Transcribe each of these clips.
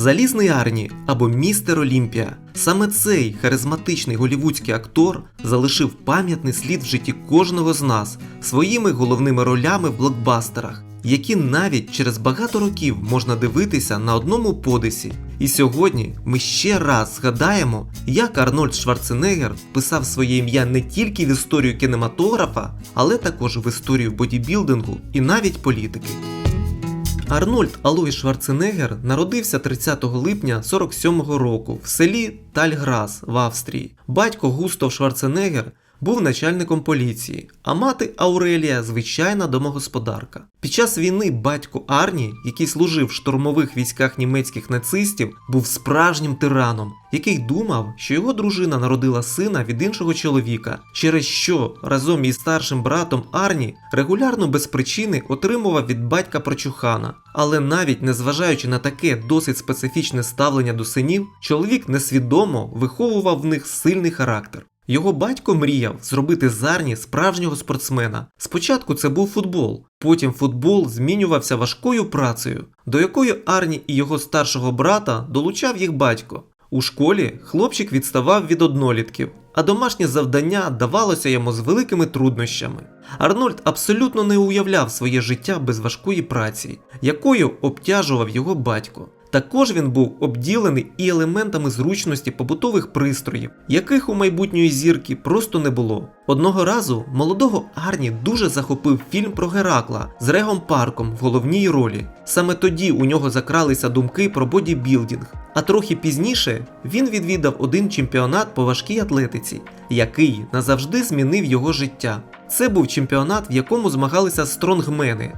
Залізний Арні або Містер Олімпія. Саме цей харизматичний голівудський актор залишив пам'ятний слід в житті кожного з нас своїми головними ролями в блокбастерах, які навіть через багато років можна дивитися на одному подисі. І сьогодні ми ще раз згадаємо, як Арнольд Шварценеггер вписав своє ім'я не тільки в історію кінематографа, але також в історію бодібілдингу і навіть політики. Арнольд Алой Шварценеггер народився 30 липня 47-го року в селі Тальграс в Австрії. Батько Густав Шварценеггер був начальником поліції, а мати Аурелія звичайна домогосподарка. Під час війни батько Арні, який служив в штурмових військах німецьких нацистів, був справжнім тираном, який думав, що його дружина народила сина від іншого чоловіка, через що разом із старшим братом Арні регулярно без причини отримував від батька прочухана. Але навіть незважаючи на таке досить специфічне ставлення до синів, чоловік несвідомо виховував в них сильний характер. Його батько мріяв зробити з Арні справжнього спортсмена. Спочатку це був футбол, потім футбол змінювався важкою працею, до якої Арні і його старшого брата долучав їх батько. У школі хлопчик відставав від однолітків, а домашнє завдання давалося йому з великими труднощами. Арнольд абсолютно не уявляв своє життя без важкої праці, якою обтяжував його батько. Також він був обділений і елементами зручності побутових пристроїв, яких у майбутньої зірки просто не було. Одного разу молодого Арні дуже захопив фільм про Геракла з Регом Парком в головній ролі. Саме тоді у нього закралися думки про бодібілдинг. А трохи пізніше він відвідав один чемпіонат по важкій атлетиці, який назавжди змінив його життя. Це був чемпіонат, в якому змагалися стронгмени.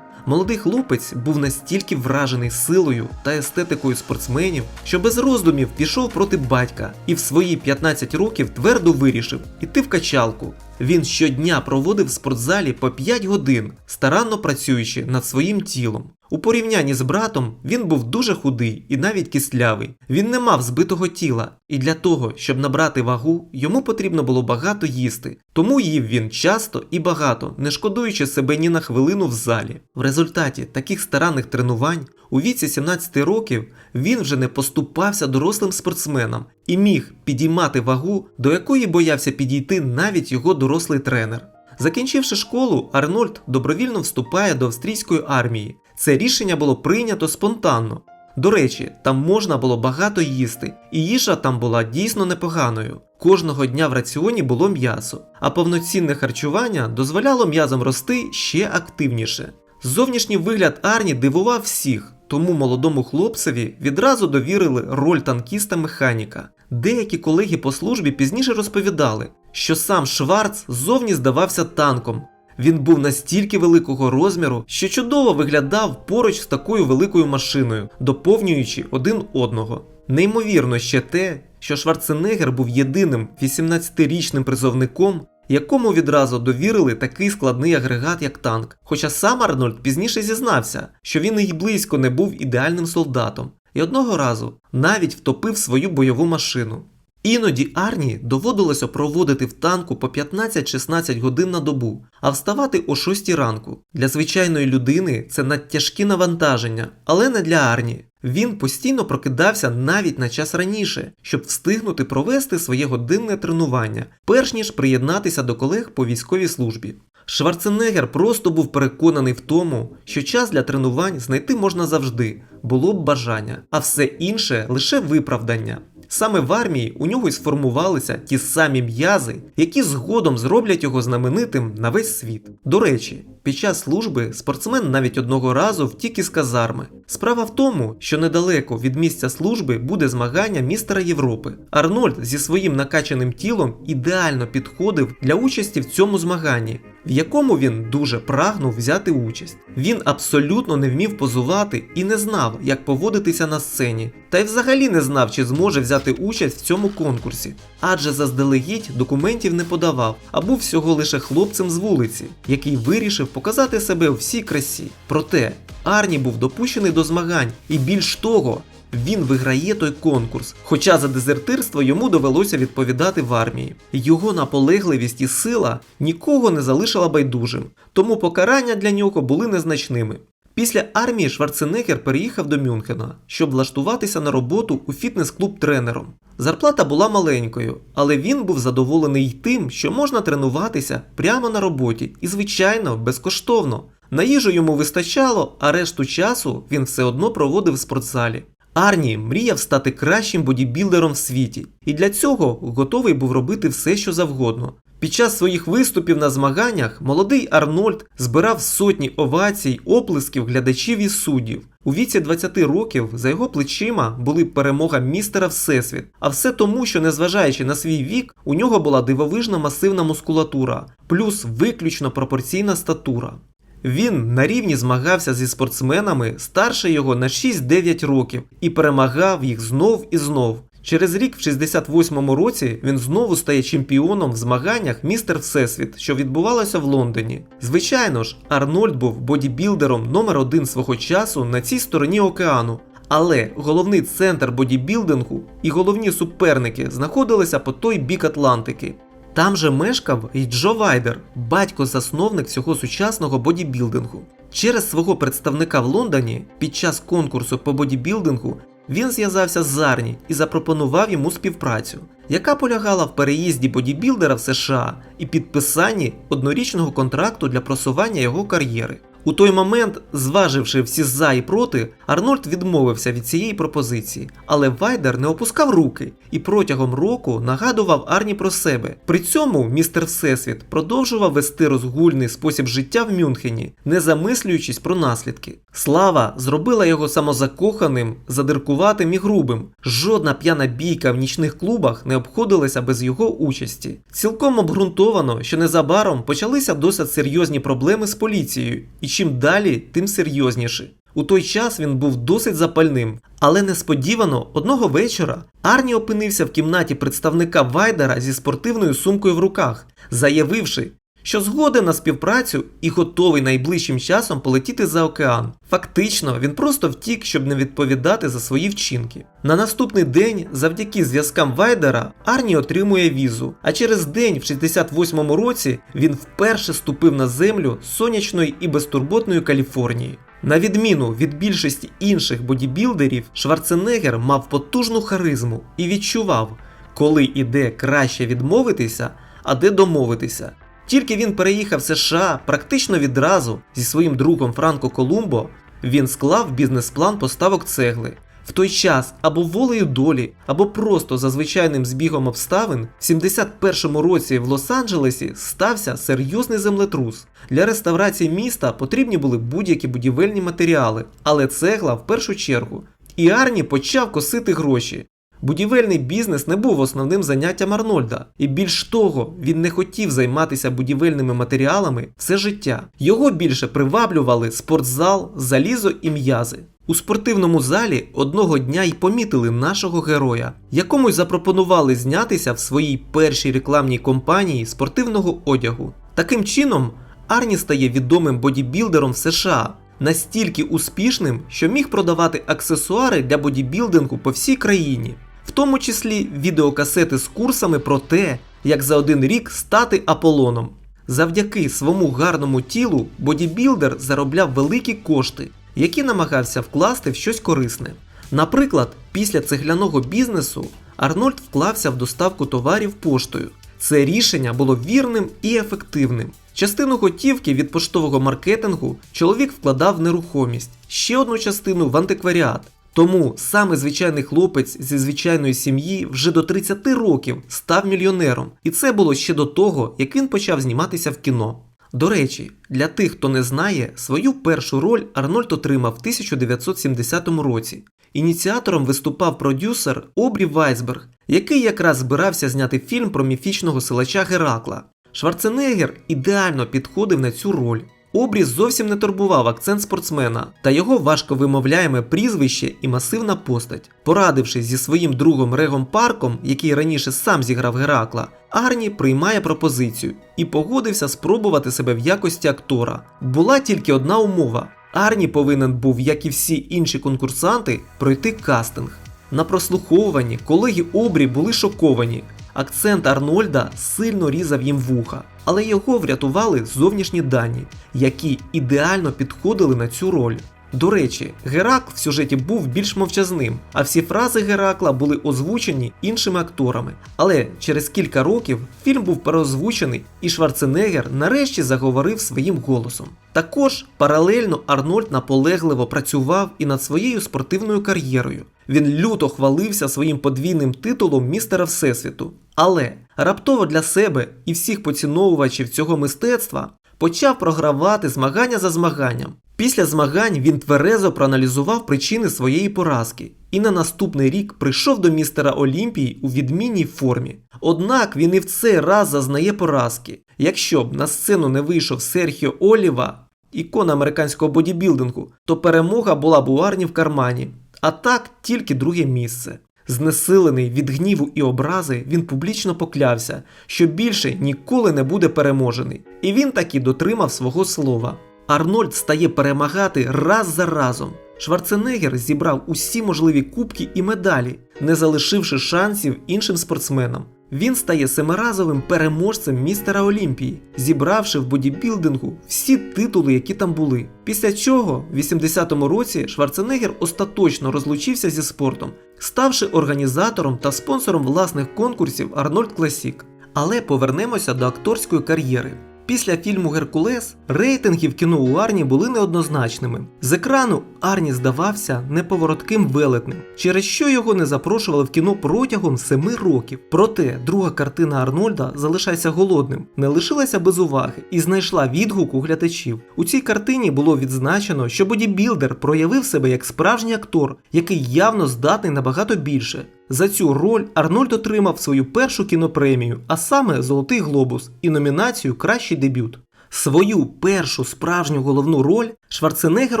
Молодий хлопець був настільки вражений силою та естетикою спортсменів, що без роздумів пішов проти батька і в свої 15 років твердо вирішив іти в качалку. Він щодня проводив в спортзалі по 5 годин, старанно працюючи над своїм тілом. У порівнянні з братом він був дуже худий і навіть кислявий. Він не мав збитого тіла, і для того, щоб набрати вагу, йому потрібно було багато їсти. Тому їв він часто і багато, не шкодуючи себе ні на хвилину в залі. В результаті таких старанних тренувань у віці 17 років він вже не поступався дорослим спортсменам і міг підіймати вагу, до якої боявся підійти навіть його дорослий тренер. Закінчивши школу, Арнольд добровільно вступає до австрійської армії. Це рішення було прийнято спонтанно. До речі, там можна було багато їсти, і їжа там була дійсно непоганою. Кожного дня в раціоні було м'ясо, а повноцінне харчування дозволяло м'язам рости ще активніше. Зовнішній вигляд Арні дивував всіх, тому молодому хлопцеві відразу довірили роль танкіста-механіка. Деякі колеги по службі пізніше розповідали, що сам Шварц зовні здавався танком. Він був настільки великого розміру, що чудово виглядав поруч з такою великою машиною, доповнюючи один одного. Неймовірно ще те, що Шварценеггер був єдиним 18-річним призовником, якому відразу довірили такий складний агрегат, як танк. Хоча сам Арнольд пізніше зізнався, що він і близько не був ідеальним солдатом, і одного разу навіть втопив свою бойову машину. Іноді Арні доводилося проводити в танку по 15-16 годин на добу, а вставати о 6 ранку. Для звичайної людини це надтяжкі навантаження, але не для Арні. Він постійно прокидався навіть на час раніше, щоб встигнути провести своє годинне тренування, перш ніж приєднатися до колег по військовій службі. Шварценеггер просто був переконаний в тому, що час для тренувань знайти можна завжди, було б бажання, а все інше лише виправдання. Саме в армії у нього й сформувалися ті самі м'язи, які згодом зроблять його знаменитим на весь світ. До речі, під час служби спортсмен навіть одного разу втік із казарми. Справа в тому, що недалеко від місця служби буде змагання містера Європи. Арнольд зі своїм накачаним тілом ідеально підходив для участі в цьому змаганні, в якому він дуже прагнув взяти участь. Він абсолютно не вмів позувати і не знав, як поводитися на сцені, та й взагалі не знав, чи зможе взяти участь в цьому конкурсі, адже заздалегідь документів не подавав, а був всього лише хлопцем з вулиці, який вирішив показати себе у всій красі. Проте Арні був допущений до змагань, і більш того, він виграє той конкурс, хоча за дезертирство йому довелося відповідати в армії. Його наполегливість і сила нікого не залишила байдужим, тому покарання для нього були незначними. Після армії Шварценеггер переїхав до Мюнхена, щоб влаштуватися на роботу у фітнес-клуб тренером. Зарплата була маленькою, але він був задоволений й тим, що можна тренуватися прямо на роботі і, звичайно, безкоштовно. На їжу йому вистачало, а решту часу він все одно проводив в спортзалі. Арні мріяв стати кращим бодібілдером в світі, і для цього готовий був робити все, що завгодно. Під час своїх виступів на змаганнях молодий Арнольд збирав сотні овацій, оплесків глядачів і суддів. У віці 20 років за його плечима були перемога містера Всесвіт, а все тому, що незважаючи на свій вік, у нього була дивовижна масивна мускулатура, плюс виключно пропорційна статура. Він на рівні змагався зі спортсменами старше його на 6-9 років і перемагав їх знов і знов. Через рік, в 68-му році, він знову стає чемпіоном в змаганнях Містер Всесвіт, що відбувалося в Лондоні. Звичайно ж, Арнольд був бодібілдером номер один свого часу на цій стороні океану. Але головний центр бодібілдингу і головні суперники знаходилися по той бік Атлантики. Там же мешкав і Джо Вайдер, батько-засновник всього сучасного бодібілдингу. Через свого представника в Лондоні під час конкурсу по бодібілдингу він зв'язався з Зарні і запропонував йому співпрацю, яка полягала в переїзді бодібілдера в США і підписанні однорічного контракту для просування його кар'єри. У той момент, зваживши всі за і проти, Арнольд відмовився від цієї пропозиції, але Вайдер не опускав руки і протягом року нагадував Арні про себе. При цьому містер Всесвіт продовжував вести розгульний спосіб життя в Мюнхені, не замислюючись про наслідки. Слава зробила його самозакоханим, задиркуватим і грубим. Жодна п'яна бійка в нічних клубах не обходилася без його участі. Цілком обґрунтовано, що незабаром почалися досить серйозні проблеми з поліцією, і чим далі, тим серйозніше. У той час він був досить запальним, але несподівано одного вечора Арні опинився в кімнаті представника Вайдера зі спортивною сумкою в руках, заявивши, що згоден на співпрацю і готовий найближчим часом полетіти за океан. Фактично, він просто втік, щоб не відповідати за свої вчинки. На наступний день, завдяки зв'язкам Вайдера, Арні отримує візу. А через день, в 68-му році, він вперше ступив на землю сонячної і безтурботної Каліфорнії. На відміну від більшості інших бодібілдерів, Шварценеггер мав потужну харизму і відчував, коли іде краще відмовитися, а де домовитися. Тільки він переїхав в США практично відразу зі своїм другом Франко Колумбо, він склав бізнес-план поставок цегли. В той час або волею долі, або просто за звичайним збігом обставин, в 71-му році в Лос-Анджелесі стався серйозний землетрус. Для реставрації міста потрібні були будь-які будівельні матеріали, але цегла в першу чергу. І Арні почав косити гроші. Будівельний бізнес не був основним заняттям Арнольда, і більш того, він не хотів займатися будівельними матеріалами все життя. Його більше приваблювали спортзал, залізо і м'язи. У спортивному залі одного дня й помітили нашого героя, якому й запропонували знятися в своїй першій рекламній компанії спортивного одягу. Таким чином, Арні стає відомим бодібілдером в США, настільки успішним, що міг продавати аксесуари для бодібілдингу по всій країні, в тому числі відеокасети з курсами про те, як за один рік стати Аполлоном. Завдяки своєму гарному тілу бодібілдер заробляв великі кошти, які намагався вкласти в щось корисне. Наприклад, після цегляного бізнесу Арнольд вклався в доставку товарів поштою. Це рішення було вірним і ефективним. Частину готівки від поштового маркетингу чоловік вкладав в нерухомість, ще одну частину в антикваріат. Тому саме звичайний хлопець зі звичайної сім'ї вже до 30 років став мільйонером, і це було ще до того, як він почав зніматися в кіно. До речі, для тих, хто не знає, свою першу роль Арнольд отримав в 1970 році. Ініціатором виступав продюсер Обрі Вайсберг, який якраз збирався зняти фільм про міфічного силача Геракла. Шварценеггер ідеально підходив на цю роль. Обрі зовсім не турбував акцент спортсмена та його важко вимовляєме прізвище і масивна постать. Порадившись зі своїм другом Регом Парком, який раніше сам зіграв Геракла, Арні приймає пропозицію і погодився спробувати себе в якості актора. Була тільки одна умова: Арні повинен був, як і всі інші конкурсанти, пройти кастинг. На прослуховуванні колеги Обрі були шоковані, Акцент Арнольда сильно різав їм вуха, але його врятували зовнішні дані, які ідеально підходили на цю роль. До речі, Геракл в сюжеті був більш мовчазним, а всі фрази Геракла були озвучені іншими акторами. Але через кілька років фільм був переозвучений, і Шварценеггер нарешті заговорив своїм голосом. Також паралельно Арнольд наполегливо працював і над своєю спортивною кар'єрою. Він люто хвалився своїм подвійним титулом містера Всесвіту. Але раптово для себе і всіх поціновувачів цього мистецтва почав програвати змагання за змаганням. Після змагань він тверезо проаналізував причини своєї поразки і на наступний рік прийшов до містера Олімпії у відмінній формі. Однак він і в цей раз зазнає поразки. Якщо б на сцену не вийшов Серхіо Оліва, ікона американського бодібілдингу, то перемога була б у Арні в кармані, а так тільки друге місце. Знесилений від гніву і образи, він публічно поклявся, що більше ніколи не буде переможений. І він таки дотримав свого слова. Арнольд стає перемагати раз за разом. Шварценеггер зібрав усі можливі кубки і медалі, не залишивши шансів іншим спортсменам. Він стає семиразовим переможцем містера Олімпії, зібравши в бодібілдингу всі титули, які там були. Після чого, в 80-му році, Шварценеггер остаточно розлучився зі спортом, ставши організатором та спонсором власних конкурсів Арнольд Класік. Але повернемося до акторської кар'єри. Після фільму Геркулес рейтинги в кіно у Арні були неоднозначними. З екрану Арні здавався неповоротким велетнем, через що його не запрошували в кіно протягом семи років. Проте друга картина Арнольда залишайся голодним, не лишилася без уваги і знайшла відгук у глядачів. У цій картині було відзначено, що бодібілдер проявив себе як справжній актор, який явно здатний набагато більше. За цю роль Арнольд отримав свою першу кінопремію, а саме Золотий Глобус і номінацію Кращий дебют. Свою першу справжню головну роль Шварценеггер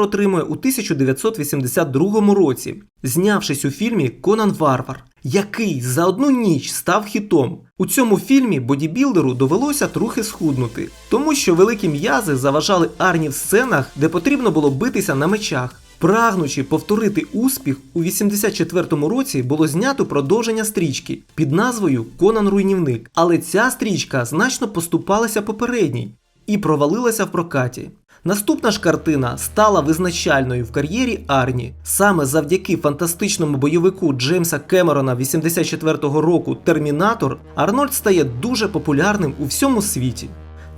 отримує у 1982 році, знявшись у фільмі Конан Варвар, який за одну ніч став хітом. У цьому фільмі бодібілдеру довелося трохи схуднути, тому що великі м'язи заважали Арні в сценах, де потрібно було битися на мечах. Прагнучи повторити успіх, у 84-му році було знято продовження стрічки під назвою Конан Руйнівник, але ця стрічка значно поступалася попередній і провалилася в прокаті. Наступна ж картина стала визначальною в кар'єрі Арні. Саме завдяки фантастичному бойовику Джеймса Кемерона 84-го року Термінатор Арнольд стає дуже популярним у всьому світі.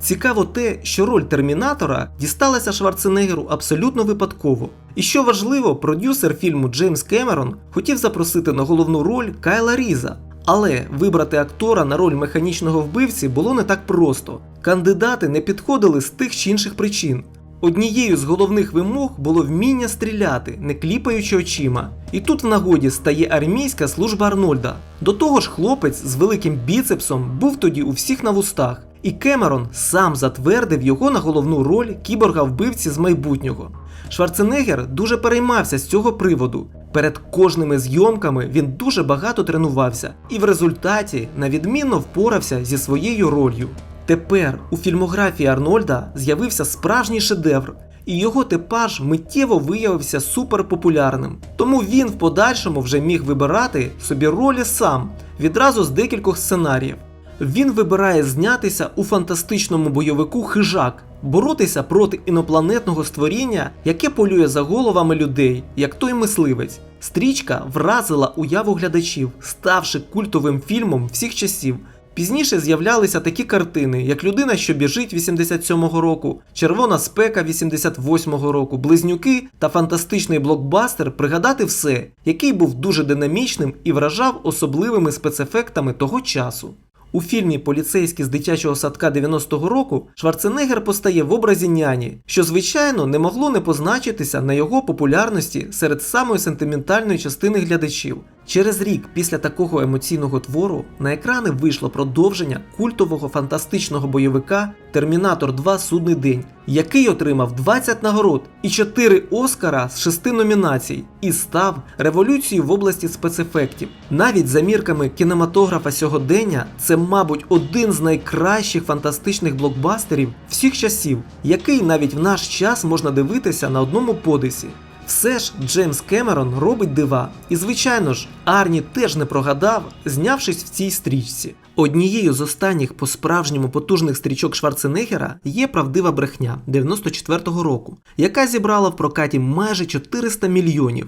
Цікаво те, що роль термінатора дісталася Шварценеггеру абсолютно випадково. І що важливо, продюсер фільму Джеймс Кемерон хотів запросити на головну роль Кайла Різа. Але вибрати актора на роль механічного вбивці було не так просто. Кандидати не підходили з тих чи інших причин. Однією з головних вимог було вміння стріляти, не кліпаючи очима. І тут в нагоді стає армійська служба Арнольда. До того ж, хлопець з великим біцепсом був тоді у всіх на вустах, і Кемерон сам затвердив його на головну роль кіборга вбивці з майбутнього. Шварценеггер дуже переймався з цього приводу. Перед кожними зйомками він дуже багато тренувався і в результаті на відмінно впорався зі своєю ролью. Тепер у фільмографії Арнольда з'явився справжній шедевр, і його типаж миттєво виявився суперпопулярним. Тому він в подальшому вже міг вибирати собі ролі сам відразу з декількох сценаріїв. Він вибирає знятися у фантастичному бойовику хижак, боротися проти інопланетного створіння, яке полює за головами людей, як той мисливець. Стрічка вразила уяву глядачів, ставши культовим фільмом всіх часів. Пізніше з'являлися такі картини, як Людина, що біжить 87-го року, Червона спека 88-го року, Близнюки та фантастичний блокбастер Пригадати все, який був дуже динамічним і вражав особливими спецефектами того часу. У фільмі Поліцейський з дитячого садка 90-го року Шварценеггер постає в образі няні, що звичайно не могло не позначитися на його популярності серед самої сентиментальної частини глядачів. Через рік після такого емоційного твору на екрани вийшло продовження культового фантастичного бойовика Термінатор 2 Судний день, який отримав 20 нагород і 4 Оскара з 6 номінацій, і став революцією в області спецефектів. Навіть за мірками кінематографа сьогодення це, мабуть, один з найкращих фантастичних блокбастерів всіх часів, який навіть в наш час можна дивитися на одному подисі. Все ж Джеймс Кемерон робить дива, і звичайно ж, Арні теж не прогадав, знявшись в цій стрічці. Однією з останніх по-справжньому потужних стрічок Шварценеггера є правдива брехня 94-го року, яка зібрала в прокаті майже 400 мільйонів.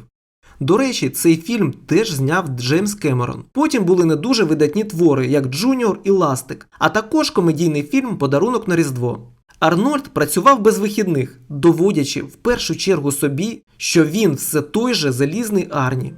До речі, цей фільм теж зняв Джеймс Кемерон. Потім були не дуже видатні твори, як Джуніор і Ластик, а також комедійний фільм Подарунок на Різдво. Арнольд працював без вихідних, доводячи в першу чергу собі, що він все той же залізний Арні.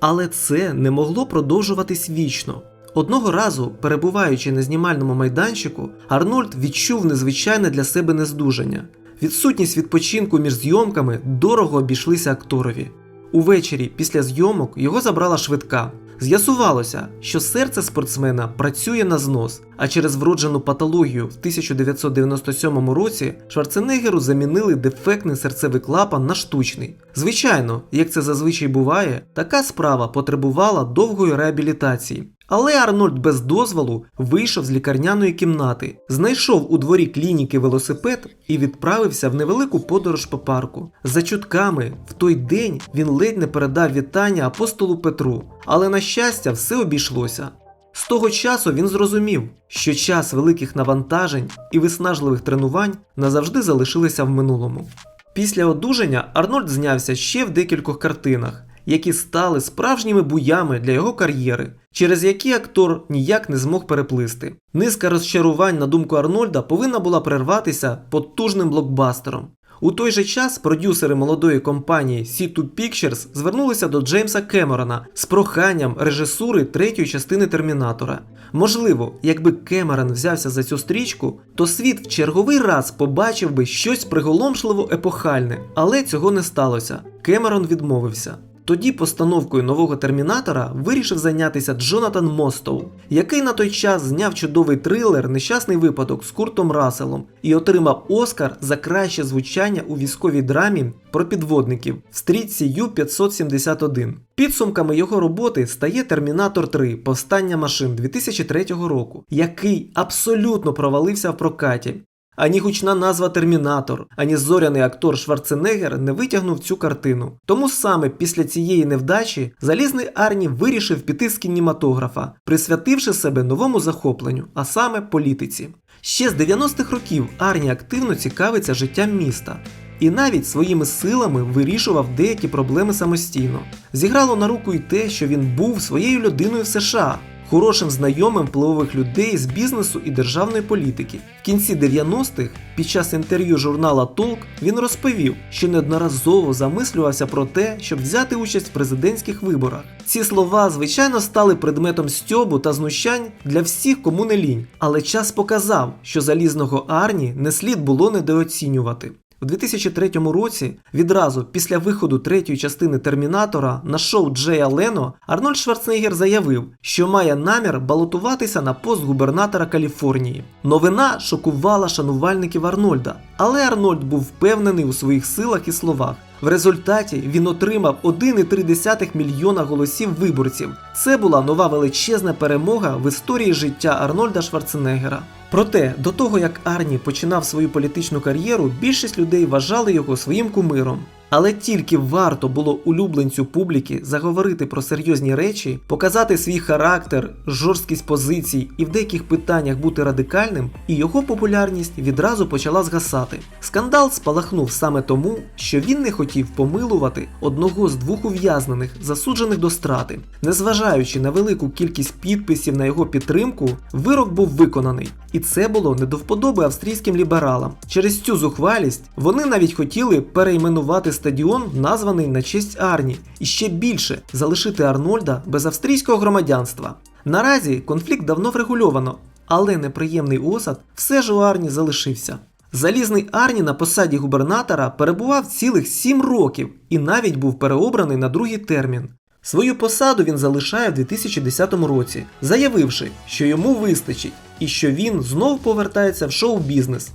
Але це не могло продовжуватись вічно. Одного разу, перебуваючи на знімальному майданчику, Арнольд відчув незвичайне для себе нездужання. Відсутність відпочинку між зйомками дорого обійшлися акторові. Увечері після зйомок його забрала швидка. З'ясувалося, що серце спортсмена працює на знос, а через вроджену патологію в 1997 році Шварценеггеру замінили дефектний серцевий клапан на штучний. Звичайно, як це зазвичай буває, така справа потребувала довгої реабілітації. Але Арнольд без дозволу вийшов з лікарняної кімнати, знайшов у дворі клініки велосипед і відправився в невелику подорож по парку. За чутками, в той день він ледь не передав вітання апостолу Петру, але на щастя, все обійшлося. З того часу він зрозумів, що час великих навантажень і виснажливих тренувань назавжди залишилися в минулому. Після одужання Арнольд знявся ще в декількох картинах, які стали справжніми буями для його кар'єри, через які актор ніяк не змог переплисти. Низка розчарувань, на думку Арнольда, повинна була перерватися потужним блокбастером. У той же час продюсери молодої компанії C2 Pictures звернулися до Джеймса Кемерона з проханням режисури третьої частини Термінатора. Можливо, якби Кемерон взявся за цю стрічку, то світ в черговий раз побачив би щось приголомшливо епохальне, але цього не сталося. Кемерон відмовився. Тоді постановкою нового термінатора вирішив зайнятися Джонатан Мостоу, який на той час зняв чудовий трилер Нещасний випадок з Куртом Расселом і отримав Оскар за краще звучання у військовій драмі про підводників в стрічці Ю-571. Підсумками його роботи стає Термінатор 3 Повстання машин 2003 року, який абсолютно провалився в прокаті. Ані гучна назва Термінатор, ані зоряний актор Шварценеггер не витягнув цю картину. Тому саме після цієї невдачі залізний Арні вирішив піти з кінематографа, присвятивши себе новому захопленню, а саме політиці. Ще з 90-х років Арні активно цікавиться життям міста. І навіть своїми силами вирішував деякі проблеми самостійно. Зіграло на руку й те, що він був своєю людиною в США, хорошим знайомим впливових людей з бізнесу і державної політики. В кінці 90-х, під час інтерв'ю журнала Толк, він розповів, що неодноразово замислювався про те, щоб взяти участь в президентських виборах. Ці слова, звичайно, стали предметом стьобу та знущань для всіх, кому не лінь, але час показав, що залізного Арні не слід було недооцінювати. У 2003 році, відразу після виходу третьої частини Термінатора на шоу Джея Лено, Арнольд Шварценеггер заявив, що має намір балотуватися на пост губернатора Каліфорнії. Новина шокувала шанувальників Арнольда, але Арнольд був впевнений у своїх силах і словах. В результаті він отримав 1,3 мільйона голосів виборців. Це була нова величезна перемога в історії життя Арнольда Шварценеггера. Проте, до того як Арні починав свою політичну кар'єру, більшість людей вважали його своїм кумиром. Але тільки варто було улюбленцю публіки заговорити про серйозні речі, показати свій характер, жорсткість позицій і в деяких питаннях бути радикальним, і його популярність відразу почала згасати. Скандал спалахнув саме тому, що він не хотів помилувати одного з двох ув'язнених, засуджених до страти. Незважаючи на велику кількість підписів на його підтримку, вирок був виконаний, і це було не до вподоби австрійським лібералам. Через цю зухвалість вони навіть хотіли перейменувати стадіон, названий на честь Арні, і ще більше залишити Арнольда без австрійського громадянства. Наразі конфлікт давно врегульовано, але неприємний осад все ж у Арні залишився. Залізний Арні на посаді губернатора перебував цілих 7 років і навіть був переобраний на другий термін. Свою посаду він залишає в 2010 році, заявивши, що йому вистачить і що він знов повертається в шоу-бізнес.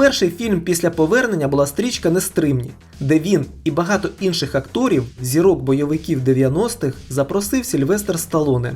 Перший фільм після повернення була стрічка Нестримні, де він і багато інших акторів, зірок бойовиків 90-х, запросив Сільвестр Сталоне.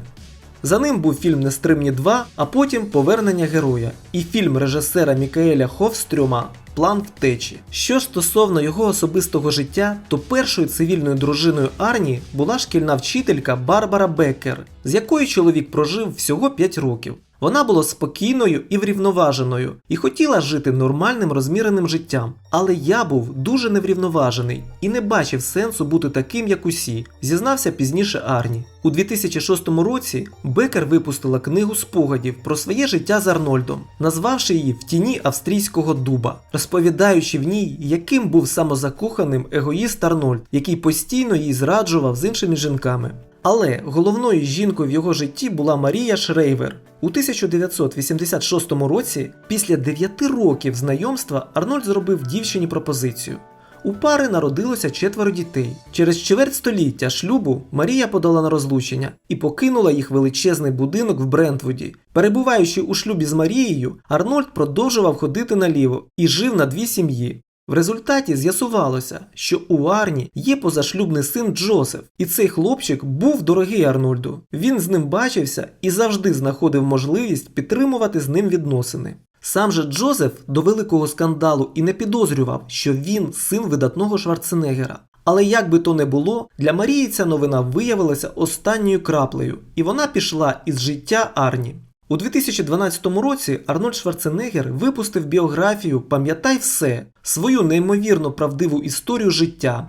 За ним був фільм Нестримні 2, а потім Повернення героя і фільм режисера Мікаеля Хофстрюма План втечі. Що стосовно його особистого життя, то першою цивільною дружиною Арні була шкільна вчителька Барбара Беккер, з якою чоловік прожив всього 5 років. Вона була спокійною і врівноваженою і хотіла жити нормальним розміреним життям. Але я був дуже неврівноважений і не бачив сенсу бути таким, як усі, зізнався пізніше Арні. У 2006 році Бекер випустила книгу спогадів про своє життя з Арнольдом, назвавши її В тіні австрійського дуба, розповідаючи в ній, яким був самозакоханим егоїст Арнольд, який постійно їй зраджував з іншими жінками. Але головною жінкою в його житті була Марія Шрейвер. У 1986 році, після 9 років знайомства, Арнольд зробив дівчині пропозицію. У пари народилося четверо дітей. Через чверть століття шлюбу Марія подала на розлучення і покинула їх величезний будинок в Брентвуді. Перебуваючи у шлюбі з Марією, Арнольд продовжував ходити наліво і жив на дві сім'ї. В результаті з'ясувалося, що у Арні є позашлюбний син Джозеф, і цей хлопчик був дорогий Арнольду. Він з ним бачився і завжди знаходив можливість підтримувати з ним відносини. Сам же Джозеф до великого скандалу і не підозрював, що він син видатного Шварценеггера. Але як би то не було, для Марії ця новина виявилася останньою краплею, і вона пішла із життя Арні. У 2012 році Арнольд Шварценеггер випустив біографію Пам'ятай все свою неймовірно правдиву історію життя.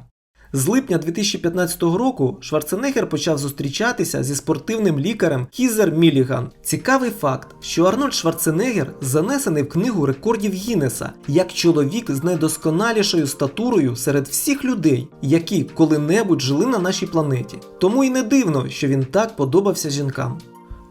З липня 2015 року Шварценеггер почав зустрічатися зі спортивним лікарем Кізер Міліган. Цікавий факт, що Арнольд Шварценеггер занесений в книгу рекордів Гіннеса як чоловік з найдосконалішою статурою серед всіх людей, які коли-небудь жили на нашій планеті. Тому і не дивно, що він так подобався жінкам.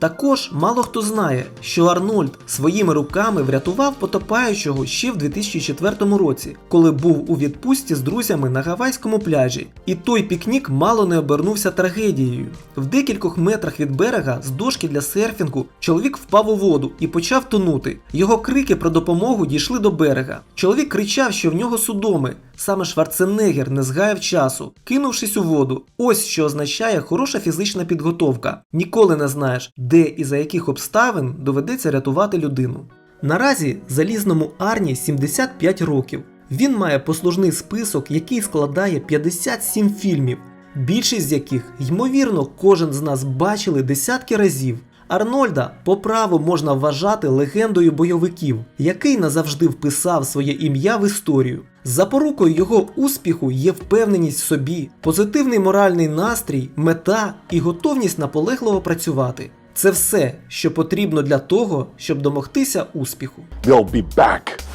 Також мало хто знає, що Арнольд своїми руками врятував потопаючого ще в 2004 році, коли був у відпустці з друзями на гавайському пляжі. І той пікнік мало не обернувся трагедією. В декількох метрах від берега з дошки для серфінгу чоловік впав у воду і почав тонути. Його крики про допомогу дійшли до берега. Чоловік кричав, що в нього судоми. Саме Шварценеггер не згаяв часу, кинувшись у воду. Ось що означає хороша фізична підготовка. Ніколи не знаєш, де і за яких обставин доведеться рятувати людину. Наразі залізному Арні 75 років. Він має послужний список, який складає 57 фільмів, більшість з яких, ймовірно, кожен з нас бачили десятки разів. Арнольда по праву можна вважати легендою бойовиків, який назавжди вписав своє ім'я в історію. Запорукою його успіху є впевненість в собі, позитивний моральний настрій, мета і готовність наполегливо працювати. Це все, що потрібно для того, щоб домогтися успіху. They'll be back